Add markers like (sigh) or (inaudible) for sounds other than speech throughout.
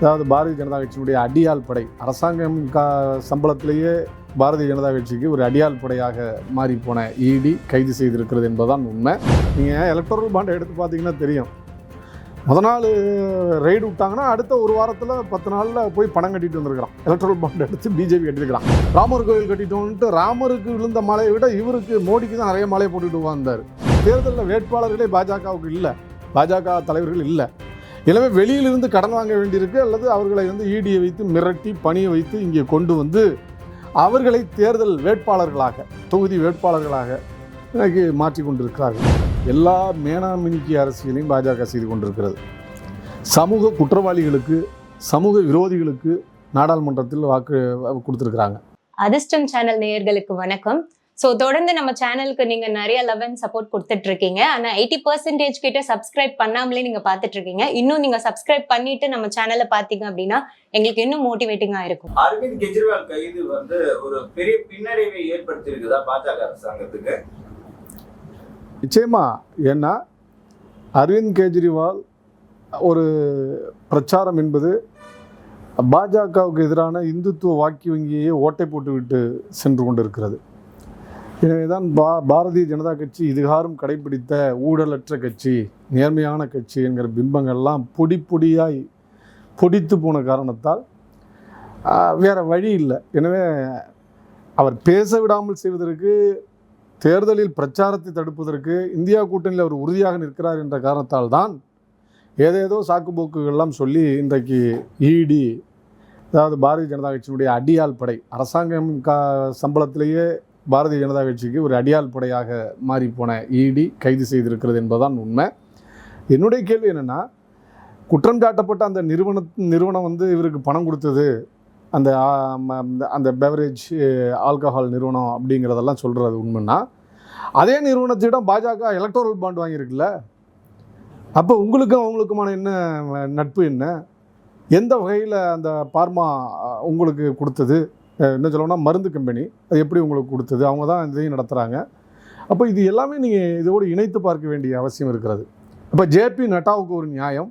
அதாவது பாரதிய ஜனதா கட்சியினுடைய அடியாள் படை. அரசாங்கம் கா சம்பளத்திலேயே பாரதிய ஜனதா கட்சிக்கு ஒரு அடியாள் படையாக மாறிப்போன இடி கைது செய்திருக்கிறது என்பதுதான் உண்மை. நீங்கள் எலக்ட்ரல் பாண்டை எடுத்து பார்த்தீங்கன்னா தெரியும். முத நாள் ரெய்டு விட்டாங்கன்னா அடுத்த ஒரு வாரத்தில் பத்து நாளில் போய் பணம் கட்டிட்டு வந்திருக்கிறான். எலக்ட்ரல் பாண்ட் எடுத்து பிஜேபி கட்டியிருக்கிறான். ராமர் கோயில் கட்டிட்டோன்ட்டு ராமருக்கு விழுந்த மலையை விட இவருக்கு மோடிக்கு தான் நிறைய மலையை போட்டுட்டு வந்தார் தேர்தலில் வேட்பாளர்களே பாஜகவுக்கு இல்லை. பாஜக தலைவர்கள் இல்லை. எனவே வெளியிலிருந்து கடன் வாங்க வேண்டியிருக்கு அல்லது அவர்களை வந்து ஈடியை வைத்து மிரட்டி பணியை வைத்து இங்கே கொண்டு வந்து அவர்களை தேர்தல் வேட்பாளர்களாக தொகுதி வேட்பாளர்களாக எனக்கு மாற்றி கொண்டிருக்கிறார்கள். எல்லா மேனாமினிக்கு அரசியலையும் பாஜக செய்து கொண்டிருக்கிறது. சமூக குற்றவாளிகளுக்கு சமூக விரோதிகளுக்கு நாடாளுமன்றத்தில் வாக்கு கொடுத்துருக்குறாங்க. அதிர்ஷ்டம் சேனல் நேயர்களுக்கு வணக்கம். ஸோ தொடர்ந்து நம்ம சேனலுக்கு நீங்க நிறைய லவ் அண்ட் சப்போர்ட் கொடுத்துட்டு இருக்கீங்க ஆனா எயிட்டி பர்சன்டேஜ் கிட்ட சப்ஸ்கிரைப் பண்ணாமலே நீங்க பார்த்துட்டு இருக்கீங்க இன்னும் நீங்க சப்ஸ்கிரைப் பண்ணிட்டு நம்ம சேனலை பார்த்தீங்க அப்படின்னா எங்களுக்கு இன்னும் மோட்டிவேட்டிங்கா இருக்கும். அரவிந்த் கெஜ்ரிவால் கைது வந்து ஒரு பெரிய பின்னடைவை ஏற்படுத்தி இருக்குதா பாஜக அரசாங்கத்துக்கு? நிச்சயமா. ஏன்னா அரவிந்த் கெஜ்ரிவால் ஒரு பிரச்சாரம் என்பது பாஜகவுக்கு எதிரான இந்துத்துவ வாக்கு வங்கியை ஓட்டை போட்டுவிட்டு சென்று கொண்டிருக்கிறது. எனவே தான் பா பாரதிய ஜனதா கட்சி இதுகாரும் கடைபிடித்த ஊழலற்ற கட்சி நேர்மையான கட்சி என்கிற பிம்பங்கள்லாம் பொடி பொடியாய் பொடித்து போன காரணத்தால் வேறு வழி இல்லை. எனவே அவர் பேச விடாமல் செய்வதற்கு தேர்தலில் பிரச்சாரத்தை தடுப்பதற்கு இந்தியா கூட்டணியில் அவர் உறுதியாக நிற்கிறார் என்ற காரணத்தால் தான் ஏதேதோ சாக்குப்போக்குகள்லாம் சொல்லி இன்றைக்கு இடி அதாவது பாரதிய ஜனதா கட்சியினுடைய அடியாள் படை அரசாங்கம் கா சம்பளத்திலேயே பாரதிய ஜனதா கட்சிக்கு ஒரு அடியால் படையாக மாறிப்போன இடி கைது செய்திருக்கிறது என்பதுதான் உண்மை. என்னுடைய கேள்வி என்னென்னா குற்றம் சாட்டப்பட்ட அந்த நிறுவன நிறுவனம் வந்து இவருக்கு பணம் கொடுத்தது அந்த ம, அந்த- அந்த பெவரேஜ் ஆல்கஹால் நிறுவனம் அப்படிங்கிறதெல்லாம் சொல்கிறது உண்மைன்னா அதே நிறுவனத்திடம் பாஜக எலக்ட்ரல் பாண்ட் வாங்கியிருக்குல்ல? அப்போ உங்களுக்கும் அவங்களுக்குமான என்ன நட்பு என்ன? எந்த வகையில் அந்த பார்மா உங்களுக்கு கொடுத்தது? என்ன சொல்லணும்னா மருந்து கம்பெனி அது எப்படி உங்களுக்கு கொடுத்தது? அவங்க தான் இதையும் நடத்துகிறாங்க அப்போ இது எல்லாமே நீங்கள் இதோடு இணைத்து பார்க்க வேண்டிய அவசியம் இருக்கிறது. அப்போ ஜேபி நட்டாவுக்கு ஒரு நியாயம்.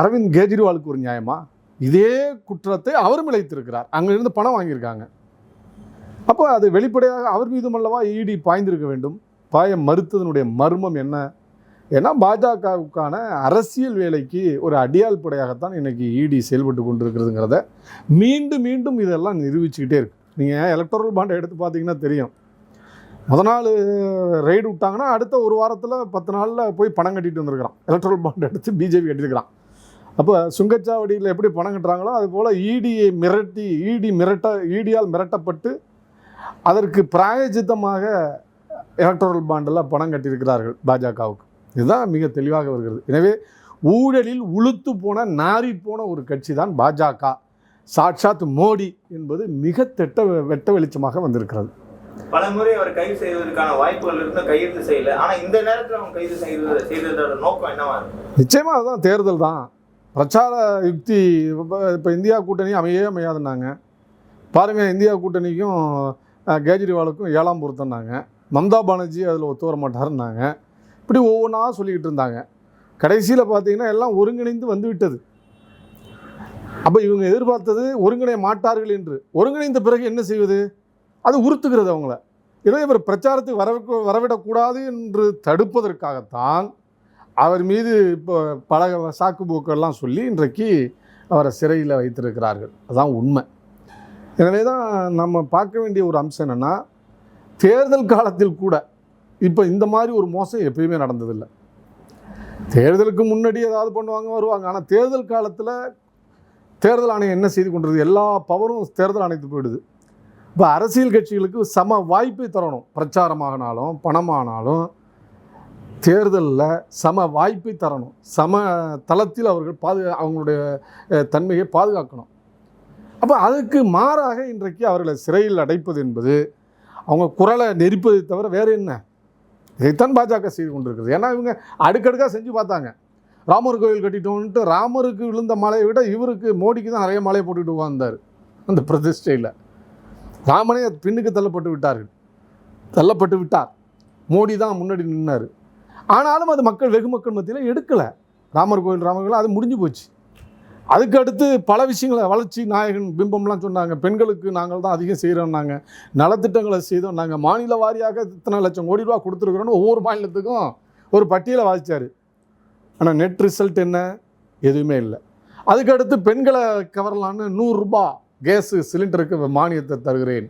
அரவிந்த் கெஜ்ரிவாலுக்கு ஒரு நியாயமா? இதே குற்றத்தை அவரும் இழைத்திருக்கிறார். அங்கிருந்து பணம் வாங்கியிருக்காங்க. அப்போ அது வெளிப்படையாக அவர் மீதும் அல்லவா இடி பாய்ந்திருக்க வேண்டும். பாய மறுத்ததனுடைய மர்மம் என்ன? ஏன்னா பாஜகவுக்கான அரசியல் வேலைக்கு ஒரு அடியாள் படையாகத்தான் இன்றைக்கி இடி செயல்பட்டு கொண்டிருக்கிறதுங்கிறத மீண்டும் மீண்டும் இதெல்லாம் நிரூபிச்சுக்கிட்டே இருக்கு. நீங்கள் எலக்ட்ரல் பாண்டை எடுத்து பார்த்தீங்கன்னா தெரியும். முத நாள் ரைடு விட்டாங்கன்னா அடுத்த ஒரு வாரத்தில் பத்து நாளில் போய் பணம் கட்டிட்டு வந்திருக்கிறான். எலக்ட்ரல் பாண்டை எடுத்து பிஜேபி கட்டியிருக்கிறான் அப்போ சுங்கச்சாவடியில் எப்படி பணம் கட்டுறாங்களோ அது போல் இடியை மிரட்டி இடி மிரட்ட இடியால் மிரட்டப்பட்டு அதற்கு பிராயஜித்தமாக எலக்ட்ரல் பாண்டில் பணம் கட்டியிருக்கிறார்கள் பாஜகவுக்கு. இதுதான் மிக தெளிவாக வருகிறது. எனவே ஊழலில் உளுத்து போன நாறி போன ஒரு கட்சி தான் பாஜக. சாட்சாத் மோடி என்பது மிக திட்ட வெட்ட வெளிச்சமாக வந்திருக்கிறது. பல முறை அவர் கைது செய்வதற்கான வாய்ப்புகள் இருந்தும் கைது செய்யல. ஆனா இந்த நேரத்துல அவங்க கைது செய்வது செய்ததோட நோக்கம் என்னவா நிச்சயமாக அதுதான் தேர்தல் தான். பிரச்சார யுக்தி இப்போ இந்தியா கூட்டணி அமையே அமையாதுன்னாங்க. பாருங்கள் இந்தியா கூட்டணிக்கும் கெஜ்ரிவாலுக்கும் ஏழாம் பொருத்தம்னாங்க. மம்தா பானர்ஜி அதில் ஒத்து வர மாட்டாருன்னாங்க. இப்படி ஒவ்வொன்றா சொல்லிக்கிட்டு இருந்தாங்க. கடைசியில் பார்த்தீங்கன்னா எல்லாம் ஒருங்கிணைந்து வந்து விட்டது. அப்போ இவங்க எதிர்பார்த்தது ஒருங்கிணைய மாட்டார்கள் என்று. ஒருங்கிணைந்த பிறகு என்ன செய்வது? அது உறுத்துகிறது அவங்கள. எனவே இவர் பிரச்சாரத்துக்கு வர வரவிடக்கூடாது என்று தடுப்பதற்காகத்தான் அவர் மீது இப்போ பல சாக்கு போக்கெல்லாம் சொல்லி இன்றைக்கு அவரை சிறையில் வைத்திருக்கிறார்கள். அதுதான் உண்மை. எனவே தான் நம்ம பார்க்க வேண்டிய ஒரு அம்சம் என்னென்னா தேர்தல் காலத்தில் கூட இப்போ இந்த மாதிரி ஒரு மோசம் எப்பயுமே நடந்ததில்லை. தேர்தலுக்கு முன்னாடி ஏதாவது பண்ணுவாங்க வருவாங்க. ஆனால் தேர்தல் காலத்தில் தேர்தல் ஆணையம் என்ன செய்து கொண்டிருது எல்லா பவரும் தேர்தல் ஆணையத்துக்கு போயிடுது. இப்போ அரசியல் கட்சிகளுக்கு சம வாய்ப்பை தரணும். பிரச்சாரமாகனாலும் பணமானாலும் தேர்தலில் சம வாய்ப்பை தரணும். சம தளத்தில் அவர்கள் பாதுகா அவங்களுடைய தன்மையை பாதுகாக்கணும். அப்போ அதுக்கு மாறாக இன்றைக்கு அவர்களை சிறையில் அடைப்பது என்பது அவங்க குரலை நெரிப்பதை தவிர வேறு என்ன? இதைத்தான் பாஜக செய்து கொண்டிருக்கிறது. ஏன்னா இவங்க அடுக்கடுக்காக செஞ்சு பார்த்தாங்க. ராமர் கோயில் கட்டிட்டோன்ட்டு ராமருக்கு விழுந்த மலையை விட இவருக்கு மோடிக்கு தான் நிறைய மலையை போட்டுட்டு வந்தார் அந்த பிரதிஷ்டையில். ராமனே பின்னுக்கு தள்ளப்பட்டு விட்டார்கள். தள்ளப்பட்டு விட்டார். மோடி தான் முன்னாடி நின்னார். ஆனாலும் அது மக்கள் வெகு மக்கள் மத்தியில் எடுக்கலை. ராமர் கோயில் ராமர் கோயில் அது முடிஞ்சு போச்சு. அதுக்கடுத்து பல விஷயங்களை வளர்ச்சி நாயகன் பிம்பம்லாம் சொன்னாங்க. பெண்களுக்கு நாங்கள் தான் அதிகம் செய்கிறோம்னாங்க நலத்திட்டங்களை செய்தோம் நாங்கள் மாநில வாரியாக இத்தனை லட்சம் கோடி ரூபா கொடுத்துருக்குறோன்னு ஒவ்வொரு மாநிலத்துக்கும் ஒரு பட்டியலை வாசித்தார் ஆனால் நெட் ரிசல்ட் என்ன? எதுவுமே இல்லை. அதுக்கடுத்து பெண்களை கவரலான்னு நூறுரூபா கேஸு சிலிண்டருக்கு மானியத்தை தருகிறேன்.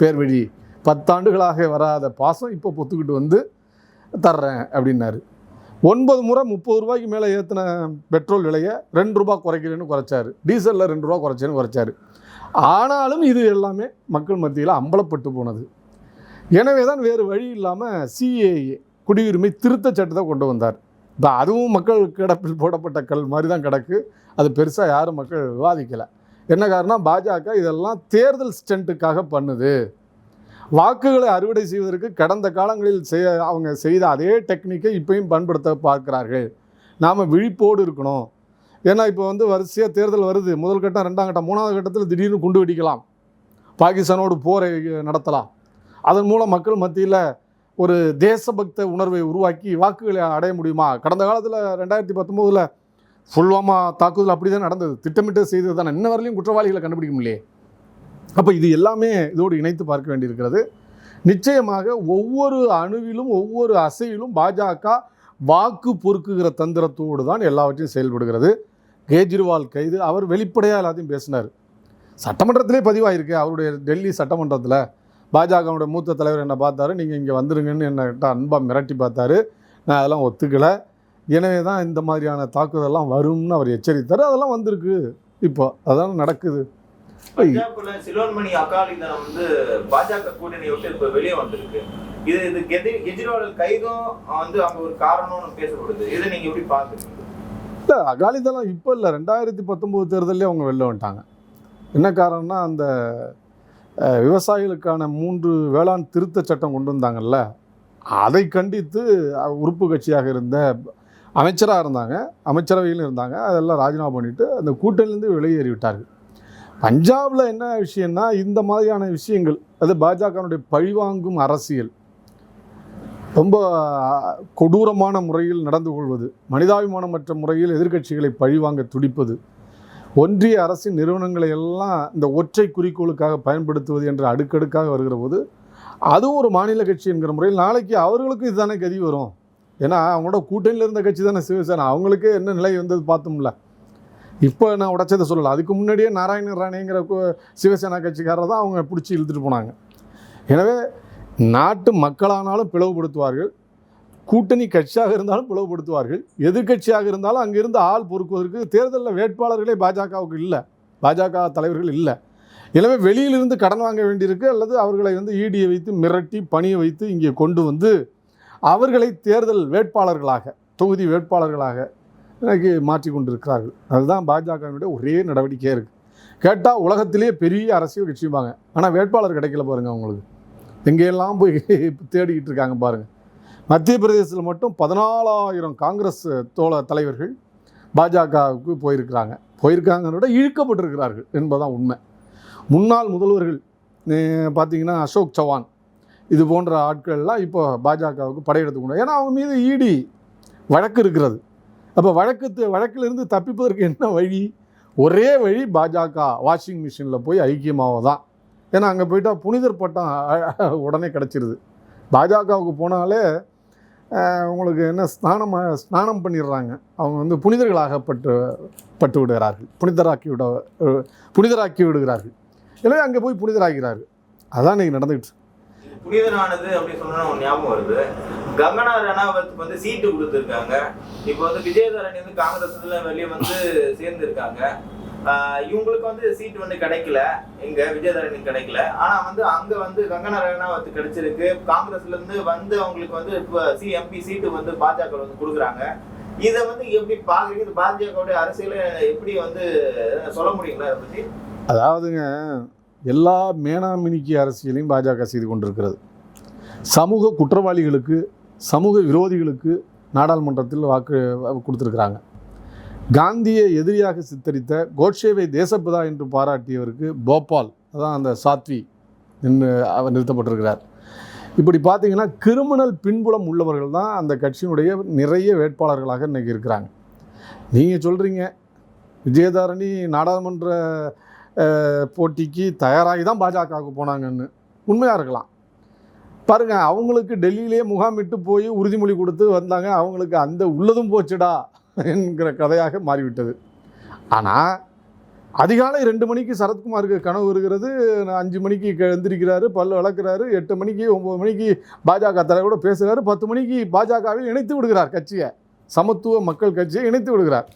பேர் வழி. பத்தாண்டுகளாக வராத பாசம் இப்போ பொத்துக்கிட்டு வந்து தர்றேன் அப்படின்னாரு. ஒன்பது முறை முப்பது ரூபாய்க்கு மேலே ஏற்றின பெட்ரோல் விலையை ரெண்டு ரூபா குறைக்கிறேன்னு குறைச்சாரு. டீசலில் ரெண்டு ரூபா குறைச்சேன்னு குறைச்சாரு. ஆனாலும் இது எல்லாமே மக்கள் மத்தியில் அம்பலப்பட்டு போனது. எனவே தான் வேறு வழி இல்லாமல் சிஏஏ குடியுரிமை திருத்த சட்டத்தை கொண்டு வந்தார். இப்போ அதுவும் மக்கள் கிடப்பில் போடப்பட்ட கல் மாதிரி தான் கிடக்கு. அது பெருசாக யாரும் மக்கள் விவாதிக்கலை. என்ன காரணம்? பாஜக இதெல்லாம் தேர்தல் ஸ்டண்ட்டுக்காக பண்ணுது. வாக்குகளை அறுவடை செய்வதற்கு கடந்த காலங்களில் செய்ய அவங்க செய்த அதே டெக்னிக்கை இப்பயும் பயன்படுத்த பார்க்கிறார்கள். நாம் விழிப்போடு இருக்கணும். ஏன்னா இப்போ வந்து வரிசையாக தேர்தல் வருது. முதல் கட்டம் ரெண்டாம் கட்டம் மூணாவது கட்டத்தில் திடீர்னு குண்டு வெடிக்கலாம். பாகிஸ்தானோடு போரை நடத்தலாம். அதன் மூலம் மக்கள் மத்தியில் ஒரு தேசபக்த உணர்வை உருவாக்கி வாக்குகளை அடைய முடியுமா? கடந்த காலத்தில் ரெண்டாயிரத்தி பத்தொம்போதில் புல்வாமா தாக்குதல் அப்படி தான் நடந்தது. திட்டமிட்டு செய்தது தானே. இன்ன வரலையும் குற்றவாளிகளை கண்டுபிடிக்க முடியலையே. அப்போ இது எல்லாமே இதோடு இணைத்து பார்க்க வேண்டியிருக்கிறது. நிச்சயமாக ஒவ்வொரு அணுவிலும் ஒவ்வொரு அசையிலும் பாஜக வாக்கு பொறுக்குகிற தந்திரத்தோடு தான் எல்லாவற்றையும் செயல்படுகிறது. கேஜ்ரிவால் கைது அவர் வெளிப்படையாக எல்லாத்தையும் பேசினார். சட்டமன்றத்திலே பதிவாயிருக்கு அவருடைய டெல்லி சட்டமன்றத்தில். பாஜகவுடைய மூத்த தலைவர் என்னை பார்த்தாரு நீங்கள் இங்கே வந்துருங்கன்னு என்னை கிட்ட அன்பாக மிரட்டி பார்த்தாரு. நான் அதெல்லாம் ஒத்துக்கலை. எனவே தான் இந்த மாதிரியான தாக்குதல்லாம் வரும்னு அவர் எச்சரித்தார். அதெல்லாம் வந்திருக்கு. இப்போ அதெல்லாம் நடக்குது. சிலோன்மணி அகாலிதளம் வந்து பாஜக கூட்டணி விட்டு இப்ப வெளியே வந்திருக்கு. இது இது கெஜ்ரிவால் கைதும் வந்து அங்க ஒரு காரணம்னு பேசப்படுது. இதை நீங்க எப்படி பாக்குறீங்க இல்லை அகாலிதளம் இப்போ இல்லை. ரெண்டாயிரத்தி பத்தொம்போது தேர்தலே அவங்க வெளில வந்துட்டாங்க. என்ன காரணம்னா அந்த விவசாயிகளுக்கான மூன்று வேளாண் திருத்த சட்டம் கொண்டு வந்தாங்கல்ல அதை கண்டித்து உறுப்பு கட்சியாக இருந்த அமைச்சராக இருந்தாங்க அமைச்சரவையிலும் இருந்தாங்க. அதெல்லாம் ராஜினாமா பண்ணிட்டு அந்த கூட்டணியிலேருந்து வெளியேறி விட்டார்கள் பஞ்சாபில் என்ன விஷயம்னா இந்த மாதிரியான விஷயங்கள் அது பாஜகனுடைய பழிவாங்கும் அரசியல். ரொம்ப கொடூரமான முறையில் நடந்து கொள்வது மனிதாபிமானமற்ற முறையில் எதிர்க்கட்சிகளை பழிவாங்க துடிப்பது ஒன்றிய அரசின் நிறுவனங்களை எல்லாம் இந்த ஒற்றை குறிக்கோளுக்காக பயன்படுத்துவது என்று அடுக்கடுக்காக வருகிற போது அதுவும் ஒரு மாநில கட்சி என்கிற முறையில் நாளைக்கு அவர்களுக்கும் இதுதானே கதி வரும். ஏன்னா அவங்களோட கூட்டணியில் இருந்த கட்சி தானே சிவசேனா. அவங்களுக்கே என்ன நிலை வந்தது பார்த்தோம்ல. இப்போ நான் உடைச்சதை சொல்லலை. அதுக்கு முன்னாடியே நாராயண ராணேங்கிற சிவசேனா கட்சிக்காரர் தான் அவங்க பிடிச்சி இழுத்துட்டு போனாங்க. எனவே நாட்டு மக்களானாலும் பிளவுபடுத்துவார்கள். கூட்டணி கட்சியாக இருந்தாலும் பிளவுபடுத்துவார்கள். எதிர்க்கட்சியாக இருந்தாலும் அங்கிருந்து ஆள் பொறுக்குவதற்கு தேர்தலில் வேட்பாளர்களே பாஜகவுக்கு இல்லை. பாஜக தலைவர்கள் இல்லை. எனவே வெளியிலிருந்து கடன் வாங்க வேண்டியிருக்கு அல்லது அவர்களை வந்து ஈடியை வைத்து மிரட்டி பணியை வைத்து இங்கே கொண்டு வந்து அவர்களை தேர்தல் வேட்பாளர்களாக தொகுதி வேட்பாளர்களாக இன்னைக்கு மாற்றி கொண்டிருக்கிறார்கள். அதுதான் பாஜகவினுடைய ஒரே நடவடிக்கையாக இருக்குது கேட்டால் உலகத்திலேயே பெரிய அரசியல் கட்சிப்பாங்க ஆனால் வேட்பாளர் கிடைக்கல பாருங்கள் அவங்களுக்கு. எங்கெல்லாம் போய் (laughs) தேடிக்கிட்டு இருக்காங்க பாருங்கள் மத்திய பிரதேசத்தில் மட்டும் பதினாலாயிரம் காங்கிரஸ் தோழ தலைவர்கள் பாஜகவுக்கு போயிருக்கிறாங்க. போயிருக்காங்கன்னு விட இழுக்கப்பட்டிருக்கிறார்கள் என்பதுதான் உண்மை. முன்னாள் முதல்வர்கள் பார்த்திங்கன்னா பார்த்தீங்கன்னா அசோக் சவான் இது போன்ற ஆட்கள்லாம் இப்போ பாஜகவுக்கு படையெடுத்து கொண்டு ஏன்னா அவங்க மீது இடி வழக்கு இருக்கிறது. அப்போ வழக்கு வழக்கிலிருந்து தப்பிப்பதற்கு என்ன வழி? ஒரே வழி பாஜக. வாஷிங் மிஷினில் போய் ஐக்கியமாக தான் ஏன்னா அங்கே போயிட்டால் புனிதர் பட்டம் உடனே கிடச்சிருது. பாஜகவுக்கு போனாலே உங்களுக்கு என்ன ஸ்நானம் ஸ்நானம் பண்ணிடுறாங்க. அவங்க வந்து புனிதர்களாக பட்டு பட்டு விடுகிறார்கள். புனிதராக்கி விட புனிதராக்கி விடுகிறார்கள். எனவே அங்கே போய் புனிதராகிறார்கள். அதான் இன்றைக்கி நடந்துகிட்டு புனிதனானது அப்படின்னு சொன்னா ஞாபகம் வருது. கங்கனா ரணாவத்துக்கு வந்து சீட்டு கொடுத்துருக்காங்க. இப்போ வந்து விஜயதரணி வந்து காங்கிரஸ்ல வெளியே வந்து சேர்ந்துருக்காங்க. இவங்களுக்கு வந்து சீட் வந்து கிடைக்கல. இங்க விஜயதரணி கிடைக்கல. ஆனா வந்து அங்க வந்து கங்கனா ரணாவத் கிடைச்சிருக்கு. காங்கிரஸ்ல இருந்து வந்து அவங்களுக்கு வந்து இப்போ சீட்டு வந்து பாஜக வந்து கொடுக்குறாங்க. இதை வந்து எப்படி பாக்குறீங்க? பாஜகவுடைய அரசியல எப்படி வந்து சொல்ல முடியுங்களா இதை பத்தி? அதாவதுங்க எல்லா மேனாமினிக்கு அரசியலையும் பாஜக செய்து கொண்டிருக்கிறது. சமூக குற்றவாளிகளுக்கு சமூக விரோதிகளுக்கு நாடாளுமன்றத்தில் வாக்கு கொடுத்துருக்குறாங்க. காந்தியை எதிரியாக சித்தரித்த கோட்சேவை தேசப்பிதா என்று பாராட்டியவருக்கு போபால் அதான் அந்த சாத்வி என்று அவர் நிறுத்தப்பட்டிருக்கிறார். இப்படி பார்த்தீங்கன்னா கிரிமினல் பின்புலம் உள்ளவர்கள் தான் அந்த கட்சியினுடைய நிறைய வேட்பாளர்களாக இன்றைக்கி இருக்கிறாங்க. நீங்கள் சொல்கிறீங்க விஜயதாரணி நாடாளுமன்ற போட்டிக்கு தயாராகி தான் பாஜகவுக்கு போனாங்கன்னு உண்மையாக இருக்கலாம். பாருங்கள் அவங்களுக்கு டெல்லியிலேயே முகாமிட்டு போய் உறுதிமொழி கொடுத்து வந்தாங்க அவங்களுக்கு அந்த உள்ளதும் போச்சுடா என்கிற கதையாக மாறிவிட்டது. ஆனால் அதிகாலை ரெண்டு மணிக்கு சரத்குமாருக்கு கனவு வருகிறது அஞ்சு மணிக்கு எழுந்திருக்கிறாரு பல் பல்லு வளர்க்குறாரு எட்டு மணிக்கு ஒம்பது மணிக்கு பாஜக தலைவரோட பேசுகிறாரு பத்து மணிக்கு பாஜகவில் இணைத்து விடுகிறார் கட்சியை சமத்துவ மக்கள் கட்சியை இணைத்து விடுகிறார்.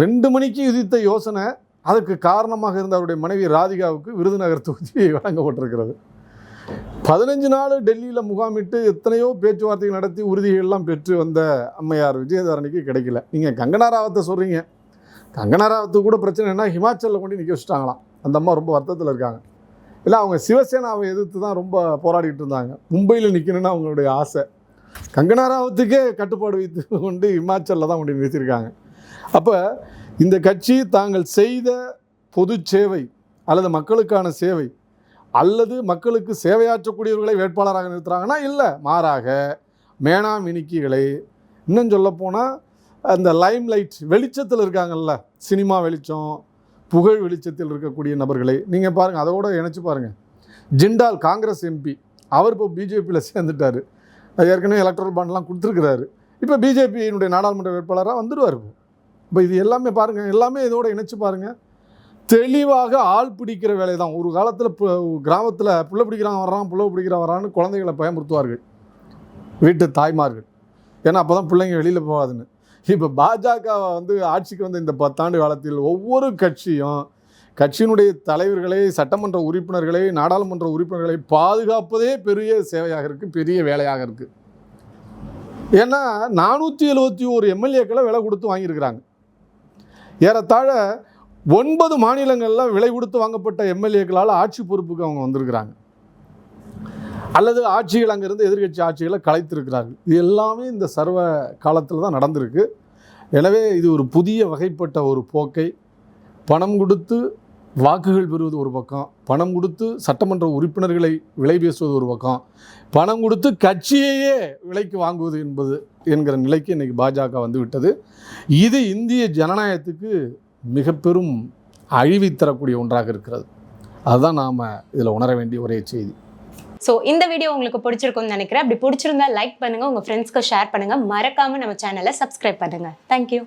ரெண்டு மணிக்கு விதித்த யோசனை அதற்கு காரணமாக இருந்த அவருடைய மனைவி ராதிகாவுக்கு விருதுநகர் தொகுதி வழங்கப்பட்டிருக்கிறது. பதினஞ்சு நாள் டெல்லியில் முகாமிட்டு எத்தனையோ பேச்சுவார்த்தைகள் நடத்தி உறுதிகள்லாம் பெற்று வந்த அம்மையார் விஜயதாரணிக்கு கிடைக்கல. நீங்கள் கங்கனா ராவத்தை சொல்கிறீங்க கங்கனா ராவத்துக்கு கூட பிரச்சனைனா ஹிமாச்சலில் கொண்டு நிற்க வச்சுட்டாங்களாம். அந்த அம்மா ரொம்ப வருத்தத்தில் இருக்காங்க. இல்லை அவங்க சிவசேனாவை எதிர்த்து தான் ரொம்ப போராடிட்டு இருந்தாங்க. மும்பையில் நிற்கணும்னு அவங்களுடைய ஆசை. கங்கனா ராவத்துக்கே கட்டுப்பாடு வைத்து கொண்டு இமாச்சலில் தான் கொண்டு நிறுத்தியிருக்காங்க. அப்போ இந்த கட்சி தாங்கள் செய்த பொது சேவை அல்லது மக்களுக்கான சேவை அல்லது மக்களுக்கு சேவையாற்றக்கூடியவர்களை வேட்பாளராக நிறுத்துகிறாங்கன்னா இல்லை மாறாக மேனா மினிக்கிகளை இன்னும் சொல்லப்போனால் அந்த லைம் லைட் வெளிச்சத்தில் இருக்காங்கல்ல சினிமா வெளிச்சம் புகழ் வெளிச்சத்தில் இருக்கக்கூடிய நபர்களை நீங்கள் பாருங்கள் அதோட இணைச்சி பாருங்கள் ஜிண்டால் காங்கிரஸ் எம்பி அவர் இப்போ பிஜேபியில் சேர்ந்துட்டார். ஏற்கனவே எலக்ட்ரல் பாண்ட்லாம் கொடுத்துருக்கிறாரு. இப்போ பிஜேபியினுடைய நாடாளுமன்ற வேட்பாளராக வந்துடுவார் இப்போ. இப்போ இது எல்லாமே பாருங்கள் எல்லாமே இதோட இணைச்சு பாருங்கள் தெளிவாக ஆள் பிடிக்கிற வேலை தான் ஒரு காலத்தில் கிராமத்தில் புள்ள பிடிக்கிறான் வர்றான் புள்ள பிடிக்கிறான் வர்றான்னு குழந்தைகளை பயமுறுத்துவார்கள். வீட்டு தாய்மார்கள். ஏன்னா அப்போ தான் பிள்ளைங்க வெளியில் போகாதுன்னு. இப்போ பாஜக வந்து ஆட்சிக்கு வந்த இந்த பத்தாண்டு காலத்தில் ஒவ்வொரு கட்சியும் கட்சியினுடைய தலைவர்களை சட்டமன்ற உறுப்பினர்களை நாடாளுமன்ற உறுப்பினர்களை பாதுகாப்பதே பெரிய சேவையாக இருக்குது பெரிய வேலையாக இருக்குது ஏன்னா நானூற்றி எழுபத்தி ஒரு எம்எல்ஏக்களை விலை கொடுத்து வாங்கியிருக்கிறாங்க. ஏறத்தாழ ஒன்பது மாநிலங்களில் விலை கொடுத்து வாங்கப்பட்ட எம்எல்ஏக்களால் ஆட்சி பொறுப்புக்கு அவங்க வந்திருக்கிறாங்க. அல்லது ஆட்சிகள் அங்கேருந்து எதிர்க்கட்சி ஆட்சிகளை கலைத்திருக்கிறார்கள். இது எல்லாமே இந்த சர்வ காலத்தில் தான் நடந்திருக்கு. எனவே இது ஒரு புதிய வகைப்பட்ட ஒரு போக்கை பணம் கொடுத்து வாக்குகள் பெறுவது ஒரு பக்கம் பணம் கொடுத்து சட்டமன்ற உறுப்பினர்களை விலை பேசுவது ஒரு பக்கம் பணம் கொடுத்து கட்சியையே விலைக்கு வாங்குவது என்பது என்கிற நிலைக்கு இன்றைக்கி பாஜக வந்து விட்டது. இது இந்திய ஜனநாயகத்துக்கு மிக பெரும் அழிவை தரக்கூடிய ஒன்றாக இருக்கிறது. அதுதான் நாம் இதில் உணர வேண்டிய ஒரே செய்தி. ஸோ இந்த வீடியோ உங்களுக்கு பிடிச்சிருக்கும்னு நினைக்கிறேன். அப்படி பிடிச்சிருந்தா லைக் பண்ணுங்கள் உங்கள் ஃப்ரெண்ட்ஸ்க்கு ஷேர் பண்ணுங்கள் மறக்காமல் நம்ம சேனலை சப்ஸ்கிரைப் பண்ணுங்கள் தேங்க்யூ